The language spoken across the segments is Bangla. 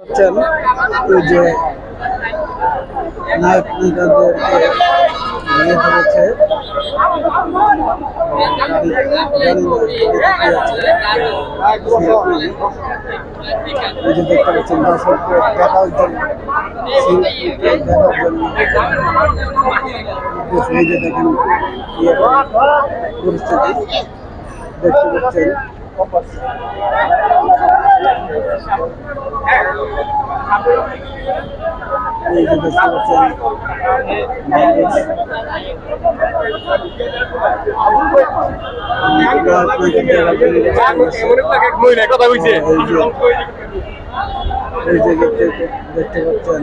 হচ্ছেন যে নায়ক নায়িকাদেরকে নিয়ে ধরেছে পরিস্থিতি দেখতে পাচ্ছেন। কথা কইছে এই যে দেখতে পাচ্ছেন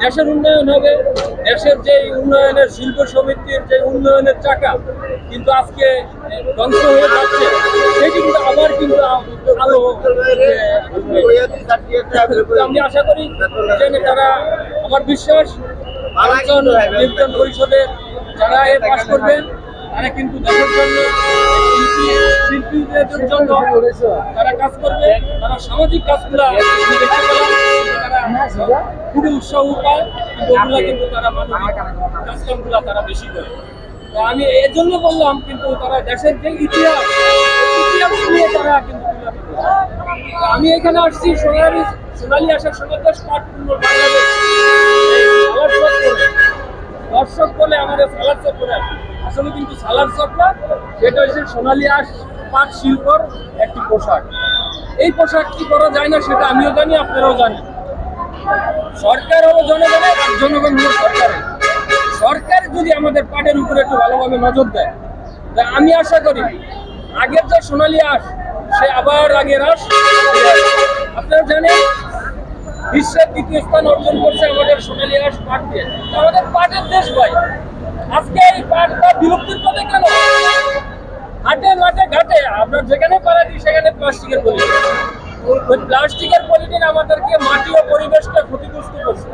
দেশের উন্নয়ন হবে, দেশের যে উন্নয়নের শিল্প সমিতির যে উন্নয়নের চাকা কিন্তু আজকে ধ্বংস হয়ে যাচ্ছে সেটি কিন্তু আবার কিন্তু আলো আমি আশা করি যে তারা আমার বিশ্বাস নির্বাচন পরিষদের যারা এ পাশ করবেন, তারা কিন্তু দেশের জন্য শিল্পী জন্য তারা কাজ করবে, তারা সামাজিক কাজগুলা তারা খুবই উৎসাহ পায়, কিন্তু কিন্তু তারা মানবিক কাজকামগুলা তারা বেশি করে। আমি এর জন্য বললাম, কিন্তু তারা দেশের যে ইতিহাস ইতিহাস নিয়ে তারা কিন্তু আমি এখানে আসছি, সোনালী সোনালী আসার সমাবেশ পাটপূর্ণ বাংলাদেশ। দর্শক বলে আমাদের সালাদ চক করে আসলে কিন্তু সালাদ চক না, সেটা হচ্ছে সোনালী আস পাট শিল্পর একটি পোশাক। এই পোশাক কি করা যায় না সেটা আমিও জানি, আপনারাও জানি সরকার হলো জনগণের আর জনগণ হলো সরকারের। সরকার যদি আমাদের পাটের উপরে একটু ভালোভাবে নজর দেয়, তা আমি আশা করি আগের যে সোনালী আস সে আবার আগের আস আপনারা জানেন, বিশ্বের দ্বিতীয় স্থান অর্জন করছে আমাদের সোনালী আস পাট দিয়ে। আমাদের পাটের দেশ ভাই, আজকে এই পাটটা বিলুপ্তির পথে কেন? হাটে মাঠে, ঘাটে। আপনার যেখানে পারা দিই, সেখানে প্লাস্টিকের পলিথিন। ওই প্লাস্টিকের পলিথিন আমাদেরকে মাটি ও পরিবেশকে ক্ষতিগ্রস্ত করছে।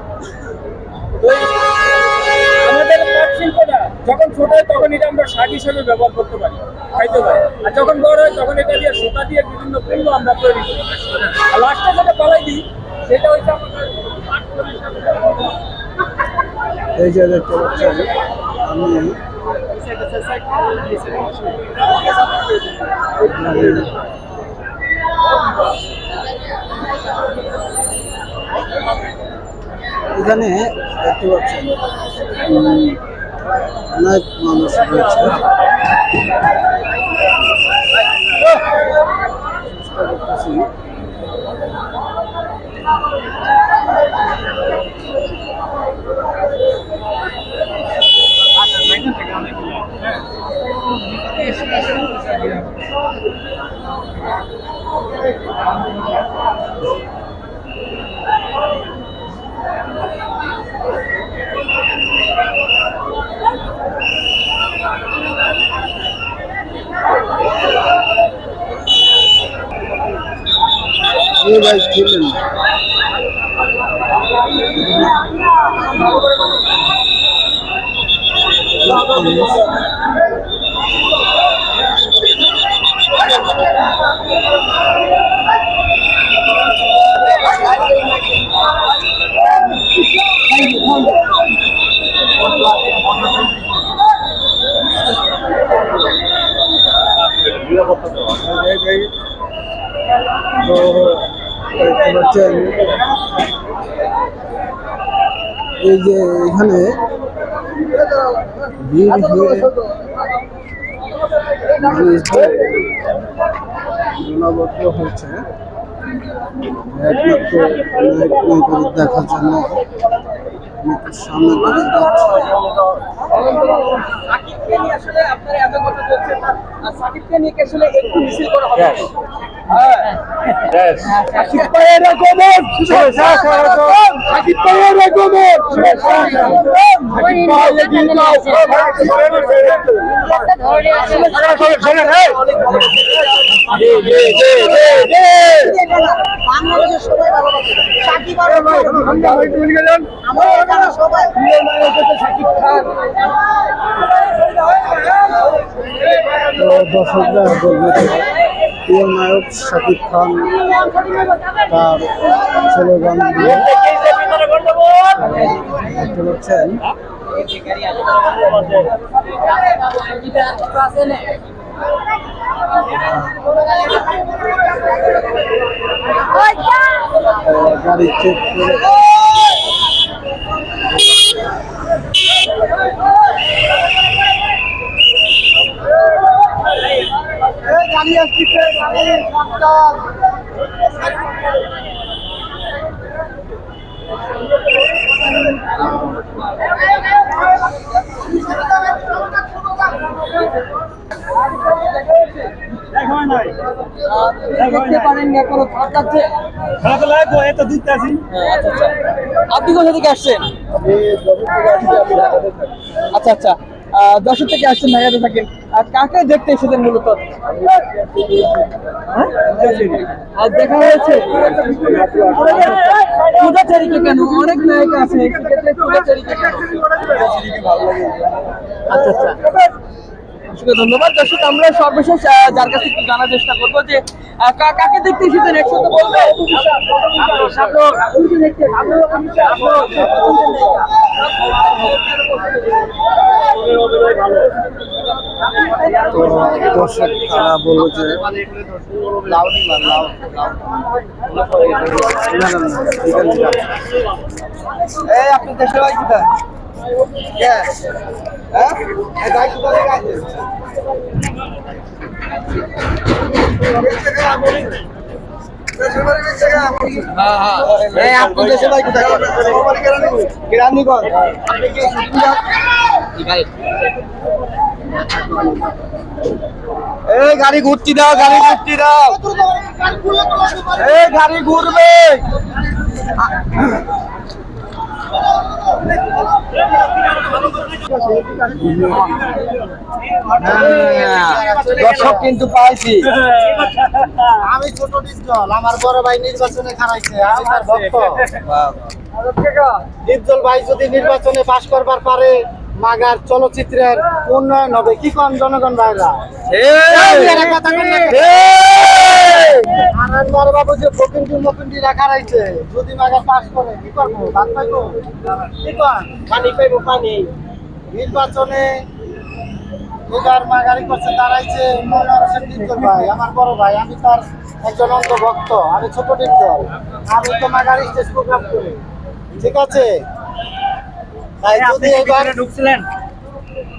আমাদের পাট শিল্পটা যখন ছোট হয়, তখন এটা আমরা শাক হিসেবে ব্যবহার করতে পারি, খাইতে পারি। আর যখন বড় হয়, তখন এটা দিয়ে সুতা দিয়ে বিভিন্ন পণ্য আমরা তৈরি করি। আর লাস্টে যেটা পালাই দিই, সেটা হচ্ছে আমাদের এই যে আমি এখানে দেখতে পাচ্ছেন অনেক মানুষ রয়েছে। এই ভাই ছিলেন তো দেখতে এই যে এখানে হয়ে মানুষদের হচ্ছে একমাত্র দেখার জন্য সামনে যাচ্ছি সাকিব ভাইয়ের আগমন সাকিব ভাইয়ের আগমন সাকিব ভাই এগিয়ে যাও বাংলাদেশের সবাই ভালোবাসে সাকিব আর সবাই সাকিব খান দর্শকরা প্রিয় নায়ক শাকিব খান তার দিয়ে দেখতে পাচ্ছেন আহ, গাড়ি চেক করে গাড়ি আসছে গাড়ি সাবধান দেখতে পারেন না কোনো খারাপ লাগছে? আপনি কোথা থেকে আসছেন। আচ্ছা আচ্ছা। আহ, দর্শক থেকে আসছেন ঢাকাতে থাকেন। আর কাকে দেখতে এসেছেন মূলত হ্যাঁ? আর দেখা হয়েছে পূজা চারিকে কেন অনেক নায়ক আছে সেক্ষেত্রে পূজা চারিকে কেন আচ্ছা আচ্ছা ধন্যবাদ দর্শক আমরা সর্বশেষ যার কাছে একটু জানার চেষ্টা করব যে কাকে দেখতে এসেছেন একসাথে বলবে তো দর্শক তারা বলল যে আপনি দেশে ভাই কোথায়? হ্যাঁ? আপনি দেশে ভাই কেরানীগঞ্জ। আপনি কি এই গাড়ি ঘুরতি দাও গাড়ি ঘুরতি দাও। এই গাড়ি ঘুরবে। দর্শক কিন্তু পাইছি। আমি ছোট ডিপজল আমার বড় ভাই নির্বাচনে খারাইছে আমি তার ভক্ত। ডিপজল ভাই যদি নির্বাচনে পাশ করবার পারে মাগার চলচ্চিত্রের উন্নয়ন হবে। কি কোন জনগণ ভাইরা? বাবু যে ফকিন্দি মকিন্দি রাখা রয়েছে যদি মাগার করে কি করব? ভাত পাইবো কি কন? পানি পাইবো পানি। নির্বাচনে এবার মাগারি করছে দাঁড়াইছে মনোহর হোসেন ডিপজল ভাই আমার বড় ভাই। আমি তার একজন অন্ধ ভক্ত আমি ছোট ডিপজল। আমি তো মাগারি স্টেজ প্রোগ্রাম করি। ঠিক আছে? তাই যদি এবার ঢুকছিলেন?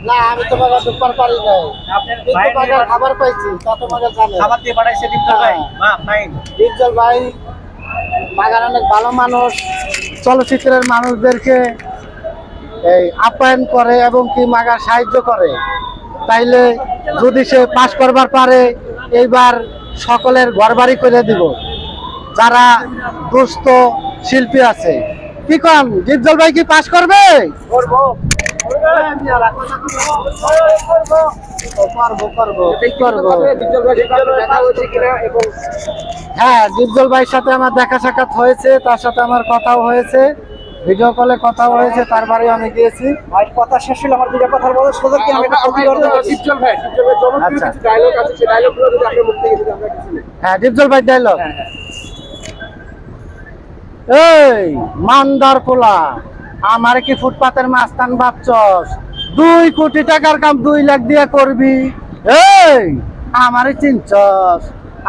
না আমি তো মাগার ঢুকবার পারি নাই। কিন্তু মাগার খাবার পাইছি তা তো মাগার জানে। খাবার দিয়ে পাঠাইছে দীপ্ত ভাই। বাহ ফাইন ডিপজল ভাই মাগার অনেক ভালো মানুষ। চলচ্চিত্রের মানুষদেরকে এই আপ্যায়ন করে এবং কি মাগার সাহায্য করে। তাইলে যদি সে পাশ করবার পারে এইবার সকলের ঘরবাড়ি করে দিব। যারা দুস্থ শিল্পী আছে কি কন ডিপজল ভাই কি পাশ করবে? করব। করব করব। করব হ্যাঁ ডিপজল ভাইয়ের সাথে আমার দেখা সাক্ষাৎ হয়েছে তার সাথে আমার কথাও হয়েছে ভিডিও কলে কথাও হয়েছে তার বাড়ি আমি গিয়েছি। ভাই কথা শেষ হলো আমার দুটো কথা বলার সুযোগ কি আমি করছি আচ্ছা। ডায়লগ আছে সেই ডায়লগগুলো যদি আপনার মুখ থেকে যদি আমরা কিছু হ্যাঁ ডিপজল ভাই ডায়লগ এই মান্দার পোলা আমার কি ফুটপাতের মাস্তান ভাবছস? দুই কোটি টাকার কাম দুই লাখ দিয়ে করবি? এই আমারে চিনছস?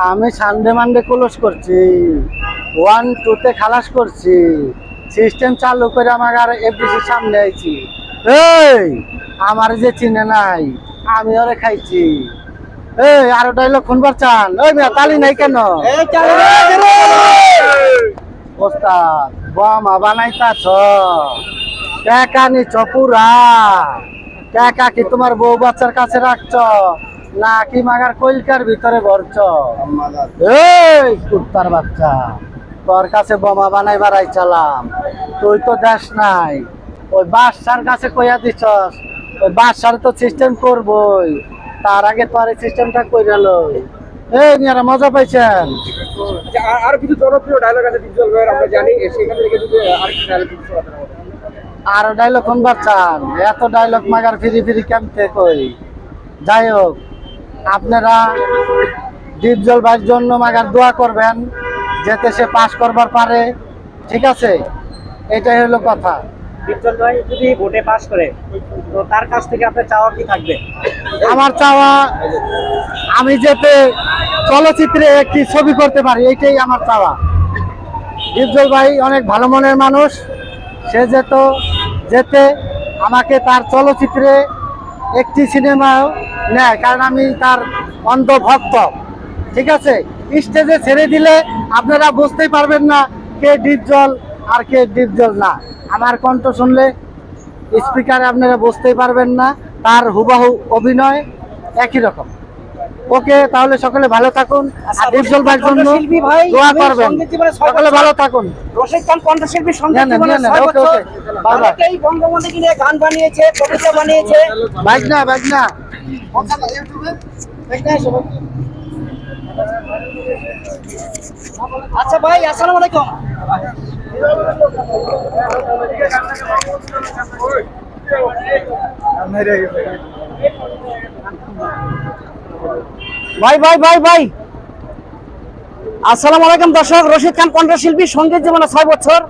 আমি সানডে মানডে ক্লোজ করছি। ওয়ান টুতে খালাস করছি। সিস্টেম চালু করে আমার আর এফডিসির সামনে আইছি। এই আমার যে চিনে নাই আমি ওরে খাইছি। এই আরও ডাইলগ শুনবার চান। ওই মিয়া তালি নাই কেন? ওস্তাদ বোমা বানাইতাছ। টাকা নিছ পুরা টাকা কি তোমার বউ বাচ্চার কাছে রাখছ? নাকি মাগার কইলকার ভিতরে ভরছ? এই কুত্তার বাচ্চা, তোর কাছে বোমা বানাই বাড়াই চালাম তুই তো দেশ নাই। ওই বাদশার কাছে কইয়া দিছস, ওই বাদশার তো সিস্টেম করবই। তার আগে তোর সিস্টেমটা কইরা লই। এই নিয়ারা মজা পাইছেন। আচ্ছা, আর- কিছু জনপ্রিয় ডায়লগ আছে ডিজিটাল ভাইয়ের আমরা জানি সেখান থেকে যদি আর কিছু ডায়লগ আর ডায়লগ কোন বাচ্চান এত ডায়লগ মাগার ফিরি ফিরি কেমতে কই? যাই হোক আপনারা ডিপজল ভাইয়ের জন্য মাগার দোয়া করবেন যাতে সে পাস করবার পারে। ঠিক আছে? এটাই হলো কথা। বিজ্জল ভাই যদি ভোটে পাস করে, তো তার কাছ থেকে আপনার চাওয়া কি থাকবে? আমার চাওয়া, আমি যেতে চলচ্চিত্রে একটি ছবি করতে পারি, এইটাই আমার চাওয়া। ডিপজল ভাই অনেক ভালো মনের মানুষ, সে যেত, যেতে আমাকে তার চলচ্চিত্রে একটি সিনেমা নেয়, কারণ আমি তার অন্ধভক্ত। ঠিক আছে? স্টেজে ছেড়ে দিলে আপনারা বুঝতেই পারবেন না কে ডিপজল আর কে ডিপজল না। আমার কণ্ঠ শুনলে স্পিকারে আপনারা বুঝতেই পারবেন না তার হুবাহু অভিনয় একই রকম। ওকে তাহলে সকলে ভালো থাকুন আর ডিপজল ভাইয়ের জন্য দোয়া করবেন। সকলে ভালো থাকুন। রশিদ খান কণ্ঠশিল্পী সংগীত নেন, নেন, জীবনে নেন, বছর ওকে, বাই বাই। অনেকেই বঙ্গবন্ধুকে নিয়ে গান বানিয়েছে কবিতা বানিয়েছে। বাইক না বাইক না আচ্ছা ভাই আসসালামু আলাইকুম। ভাই ভাই ভাই ভাই। আসসালামু আলাইকুম, দর্শক। রশিদ খান কণ্ঠশিল্পী সংগীত জীবনে ছয় বছর।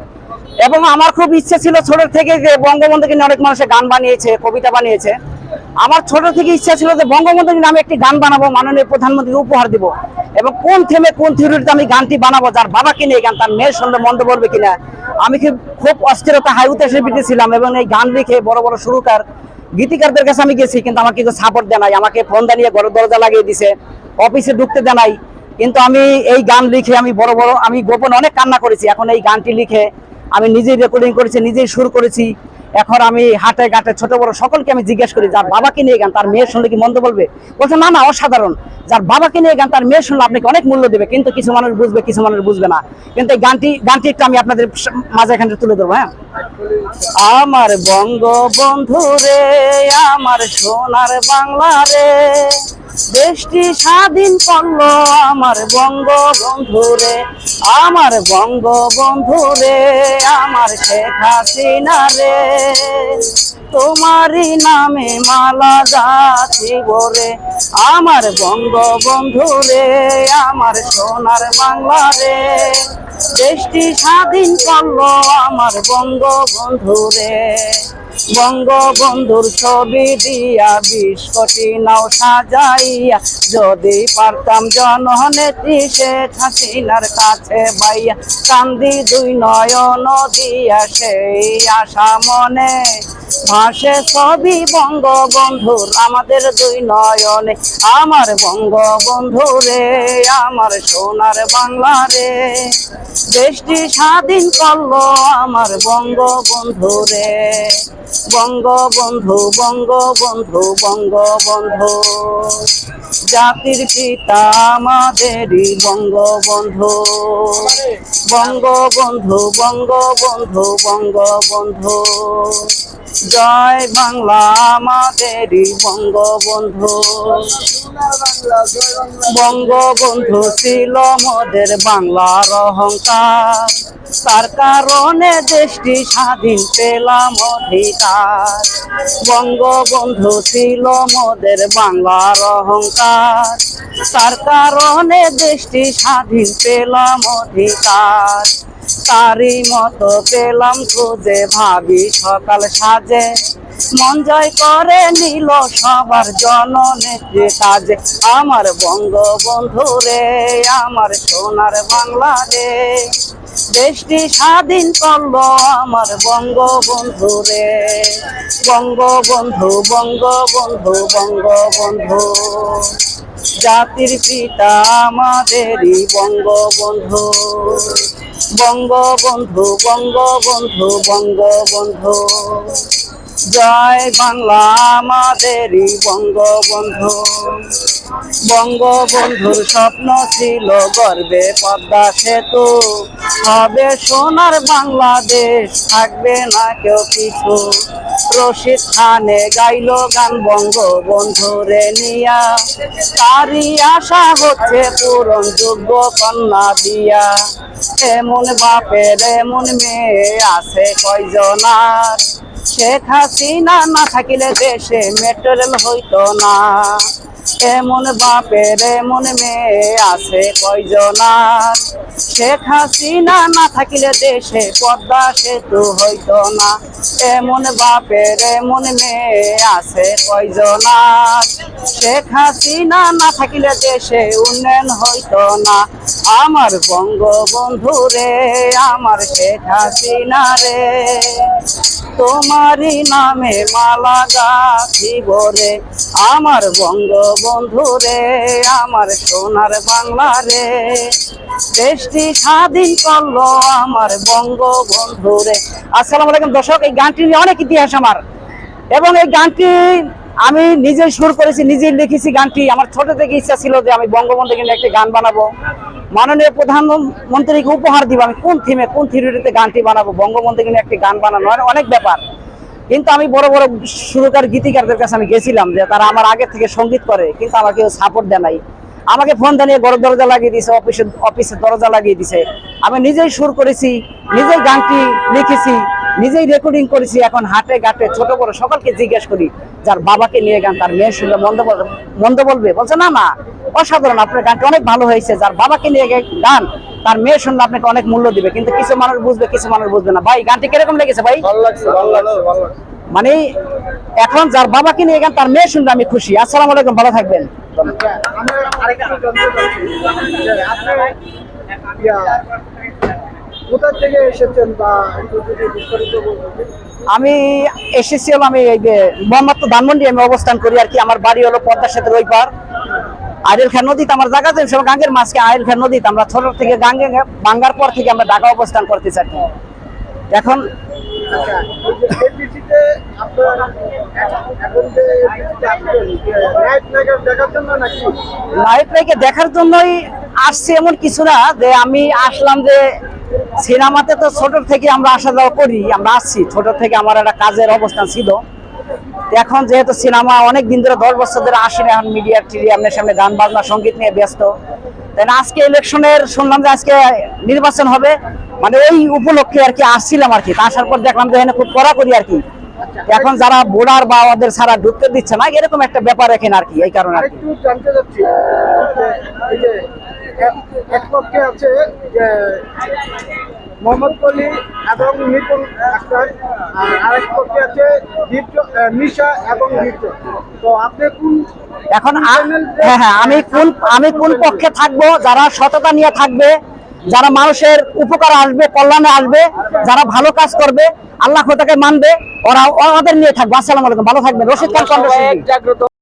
এবং আমার খুব ইচ্ছে ছিল ছোট থেকে যে বঙ্গবন্ধুকে নিয়ে অনেক মানুষের গান বানিয়েছে, কবিতা বানিয়েছে। আমার ছোট থেকে ইচ্ছা ছিল যে বঙ্গবন্ধুকে নামে একটি গান বানাবো, মাননীয় প্রধানমন্ত্রীকে উপহার দিব। এবং কোন থেমে কোন থিওরিতে আমি গানটি বানাবো, যার বাবা কিনে এই গান, তার মেয়ের সঙ্গে মন্দ বলবে কিনা, আমি কি খুব অস্থিরতা হাই উত্তেজে ছিলাম এবং এই গান লিখে বড় বড় সুরকার, গীতিকারদের কাছে আমি গেছি, কিন্তু আমাকে কেউ সাপোর্ট দেয় নাই, আমাকে ফোন দাঁড়িয়ে ঘরের দরজা লাগিয়ে দিছে অফিসে ঢুকতে দেয় নাই, কিন্তু আমি এই গান লিখে আমি বড় বড়, আমি গোপন অনেক কান্না করেছি, এখন এই গানটি লিখে আমি নিজেই রেকর্ডিং করেছি, নিজেই সুর করেছি এখন আমি হাটে ঘাটে ছোট বড় সকলকে আমি জিজ্ঞেস করি, যার বাবাকে নিয়ে গান, তার মেয়ের শুনলে কি মন্দ বলবে? বলছে, না না, অসাধারণ। যার বাবাকে নিয়ে গান, তার মেয়ের শুনলে আপনাকে অনেক মূল্য দেবে? কিন্তু কিছু মানুষ বুঝবে, কিছু মানুষ বুঝবে না। কিন্তু এই গানটি গানটি একটু আমি আপনাদের মাঝে এখানে তুলে ধরবো হ্যাঁ? আমার বঙ্গবন্ধু রে, আমার সোনার বাংলা রে দেশটি স্বাধীন করল আমার বঙ্গবন্ধু রে আমার রে আমার শেখ হাসিনা রে তোমারই নামে মালা যাচিব রে আমার বঙ্গবন্ধু রে আমার সোনার বাংলা রে দেশটি স্বাধীন করল আমার বঙ্গবন্ধু রে বঙ্গবন্ধুর ছবি দিয়া বিশ কোটি নাও সাজাইয়া। যদি পারতাম জননেত্রী শেখ হাসিনার কাছে বাইয়া। কান্দি দুই নয় দিয়া সেই আশা মনে ভাসে সবই বঙ্গবন্ধুর আমাদের দুই নয়নে। আমার বঙ্গবন্ধু রে, আমার সোনার বাংলা রে। দেশটি স্বাধীন করল আমার বঙ্গবন্ধু রে। বঙ্গবন্ধু বঙ্গবন্ধু বঙ্গবন্ধু। জাতির পিতা আমাদেরই বঙ্গবন্ধু। বঙ্গবন্ধু বঙ্গবন্ধু বঙ্গবন্ধু। জয় বাংলা আমাদেরই বঙ্গবন্ধু। বঙ্গবন্ধু ছিল মোদের বাংলার অহংকার। তার কারণে দেশটি স্বাধীন পেলাম অধিকার। বঙ্গবন্ধু ছিল মোদের বাংলার অহংকার। তার কারণে দেশটি স্বাধীন পেলাম অধিকার। তারই মতো পেলাম খুঁজে ভাবি সকাল সাজে। মন জয় করে নিল সবার জননেত্রী কাজে। আমার বঙ্গবন্ধু রে, আমার সোনার বাংলা রে। দেশটি স্বাধীন করল আমার বঙ্গবন্ধু রে। বঙ্গবন্ধু বঙ্গবন্ধু বঙ্গবন্ধু। জাতির পিতা আমাদেরই বঙ্গবন্ধু। বঙ্গবন্ধু বঙ্গবন্ধু বঙ্গবন্ধু। জয় বাংলা আমাদেরই বঙ্গবন্ধু। বঙ্গবন্ধুর স্বপ্ন ছিল গর্বে পদ্মা সেতু। হবে সোনার বাংলাদেশ, থাকবে না কেউ কিছু রশিদ খানে গাইল গান বঙ্গবন্ধু রে নিয়া। তারই আশা হচ্ছে পূরণ যোগ্য কন্যা দিয়া। এমন বাপের এমন মেয়ে আছে কয়জনার? শেখ হাসিনা না থাকিলে দেশে মেট্রো রেল হইতো না। এমন বাপের এমন মেয়ে আছে কয়জনার? শেখ হাসিনা না থাকিলে দেশে পদ্মা সেতু হইত না। এমন বাপের এমন মেয়ে আছে কয়জনার? শেখ হাসিনা না থাকিলে দেশে উন্নয়ন হইত না। আমার বঙ্গবন্ধু রে, আমার শেখ হাসিনা রে, তোমারই নামে মালা গাছিব রে। আমার বঙ্গবন্ধু রে, আমার সোনার বাংলা রে। দেশটি স্বাধীন করল আমার বঙ্গবন্ধু রে। আসসালামু আলাইকুম দর্শক, এই গানটি নিয়ে অনেক ইতিহাস আমার। এবং এই গানটি আমি নিজেই সুর করেছি নিজেই লিখেছি গানটি। আমার ছোট থেকে ইচ্ছা ছিল যে আমি বঙ্গবন্ধুকে নিয়ে একটি গান বানাবো। মাননীয় প্রধানমন্ত্রীকে উপহার দিব আমি। কোন থিমে কোন থিওরিতে গানটি বানাবো? বঙ্গবন্ধুকে নিয়ে একটি গান বানানো অনেক ব্যাপার। কিন্তু আমি বড় বড় সুরকার গীতিকারদের কাছে আমি গেছিলাম যে তারা আমার আগে থেকে সংগীত করে, কিন্তু আমাকে সাপোর্ট দেয় নাই। আমাকে ফোন জানিয়ে ঘরের দরজা লাগিয়ে দিয়েছে অফিসের অফিসের দরজা লাগিয়ে দিয়েছে। আমি নিজেই সুর করেছি, নিজেই গানটি লিখেছি, নিজেই রেকর্ডিং করেছি, এখন হাটে ঘাটে ছোট বড় সকলকে জিজ্ঞেস করি, যার বাবাকে নিয়ে গান, তার মেয়ে শুনলে মন্দ মন্দ বলবে। বলছে, না না অসাধারণ, আপনার গানটি অনেক ভালো হয়েছে। যার বাবাকে নিয়ে গান তার মেয়ে শুনলে আপনাকে অনেক মূল্য দিবে কিন্তু কিছু মানুষ বুঝবে কিছু মানুষ বুঝবে না। ভাই গানটি কীরকম লেগেছে ভাই? মানে এখন যার বাবাকে নিয়ে গান তার মেয়ে শুনলে আমি খুশি। আসসালামু আলাইকুম ভালো থাকবেন। আমি কোথা থেকে এসেছেন বা বিস্তারিত আমি এসেছি হলো আমি এই যে মোহাম্মদ ধানমন্ডি আমি অবস্থান করি আর কি। আমার বাড়ি হলো পদ্মা সেতুর ওই পার। আইল খান নদীতে আমরা জায়গা আছে সব গাঙ্গের মাঝকে আইল খান নদীতে আমরা ছোট থেকে গাঙ্গে বাঙ্গার পর থেকে আমরা ঢাকা অবস্থান করতে কি। এখন দেখার জন্যই আসছি এমন কিছু না, যে আমি আসলাম যে সিনেমাতে তো ছোট থেকে আমরা আসা যাওয়া করি, আমরা আসছি। ছোট থেকে আমার একটা কাজের অবস্থান ছিল। এখন যেহেতু সিনেমা অনেক দিন ধরে, দশ বছর ধরে আসি না এখন মিডিয়া, টিভি, আপনার সামনে গান, বাজনা, সংগীত নিয়ে ব্যস্ত। তাই না, আজকে ইলেকশনের শুনলাম যে আজকে নির্বাচন হবে। মানে ওই উপলক্ষে আর কি আসছিলাম আর কি। আসার পর দেখলাম যে এখানে খুব কড়াকড়ি আর কি। এখন যারা বোর্ডার বা ওদের ছাড়া ঢুকতে দিচ্ছে না, এরকম একটা ব্যাপার এখানে আর কি, এই কারণে আর কি। মোহাম্মদ কলি এবং নিপুণ আক্তার। আর আরেক পক্ষে আছে নিশা এবং তো আপনি কোন এখন হ্যাঁ হ্যাঁ আমি কোন আমি কোন পক্ষে থাকব? যারা সততা নিয়ে থাকবে যারা মানুষের উপকার আসবে কল্যাণে আসবে যারা ভালো কাজ করবে আল্লাহ তাকে মানবে ওরা ওদের নিয়ে থাকবে। আসসালামু আলাইকুম। ভালো থাকবে রশিদ খান জাগ্রত